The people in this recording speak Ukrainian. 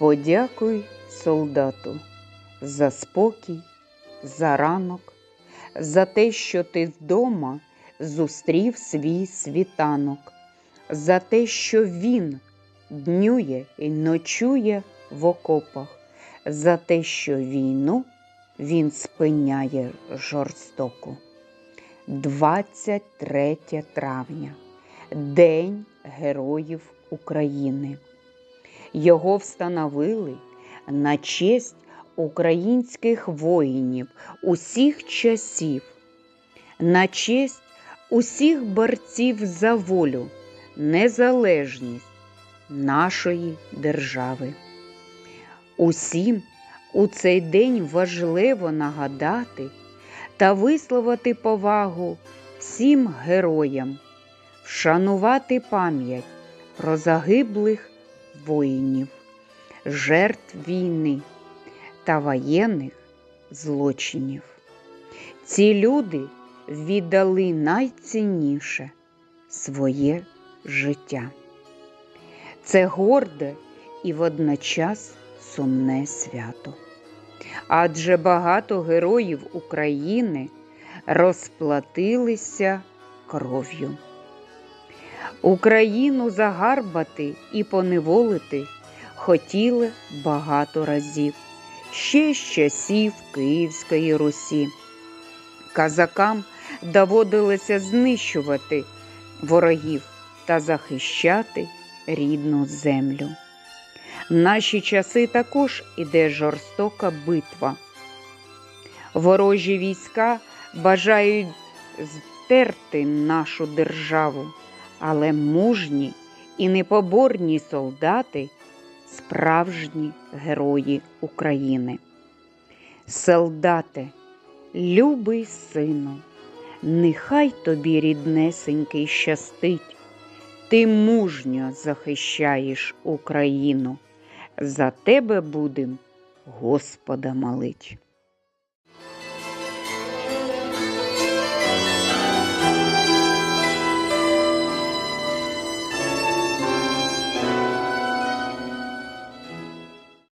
Подякуй солдату за спокій, за ранок, за те, що ти вдома зустрів свій світанок, за те, що він днює і ночує в окопах, за те, що війну він спиняє жорстоко. 23 травня День Героїв України. Його встановили на честь українських воїнів усіх часів, на честь усіх борців за волю, незалежність нашої держави. Усім у цей день важливо нагадати та висловити повагу всім героям, вшанувати пам'ять про загиблих воїнів, жертв війни та воєнних злочинів. Ці люди віддали найцінніше своє життя. Це горде і водночас сумне свято. Адже багато героїв України розплатилися кров'ю. Україну загарбати і поневолити хотіли багато разів, ще з часів Київської Русі. Казакам доводилося знищувати ворогів та захищати рідну землю. В наші часи також іде жорстока битва. Ворожі війська бажають стерти нашу державу, але мужні і непоборні солдати справжні герої України. Солдате, любий сину, нехай тобі ріднесенький щастить, ти мужньо захищаєш Україну. За тебе будем Господа молить.